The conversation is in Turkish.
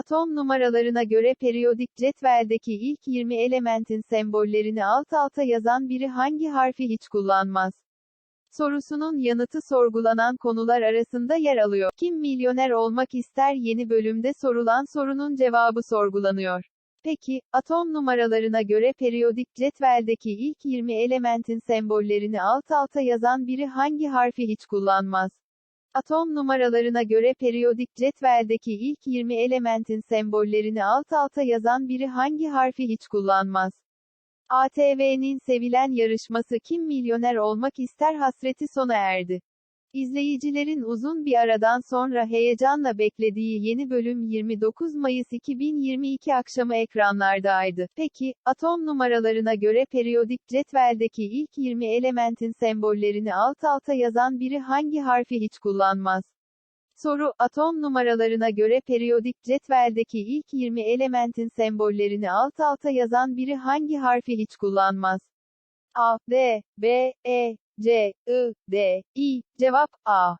Atom numaralarına göre periyodik cetveldeki ilk 20 elementin sembollerini alt alta yazan biri hangi harfi hiç kullanmaz? Sorusunun yanıtı sorgulanan konular arasında yer alıyor. Kim milyoner olmak ister yeni bölümde sorulan sorunun cevabı sorgulanıyor. Peki, atom numaralarına göre periyodik cetveldeki ilk 20 elementin sembollerini alt alta yazan biri hangi harfi hiç kullanmaz? Atom numaralarına göre periyodik cetveldeki ilk 20 elementin sembollerini alt alta yazan biri hangi harfi hiç kullanmaz? ATV'nin sevilen yarışması Kim Milyoner Olmak İster hasreti sona erdi. İzleyicilerin uzun bir aradan sonra heyecanla beklediği yeni bölüm 29 Mayıs 2022 akşamı ekranlardaydı. Peki, atom numaralarına göre periyodik cetveldeki ilk 20 elementin sembollerini alt alta yazan biri hangi harfi hiç kullanmaz? Soru, atom numaralarına göre periyodik cetveldeki ilk 20 elementin sembollerini alt alta yazan biri hangi harfi hiç kullanmaz? A, D, B, E, C, I, D, I. Cevap A.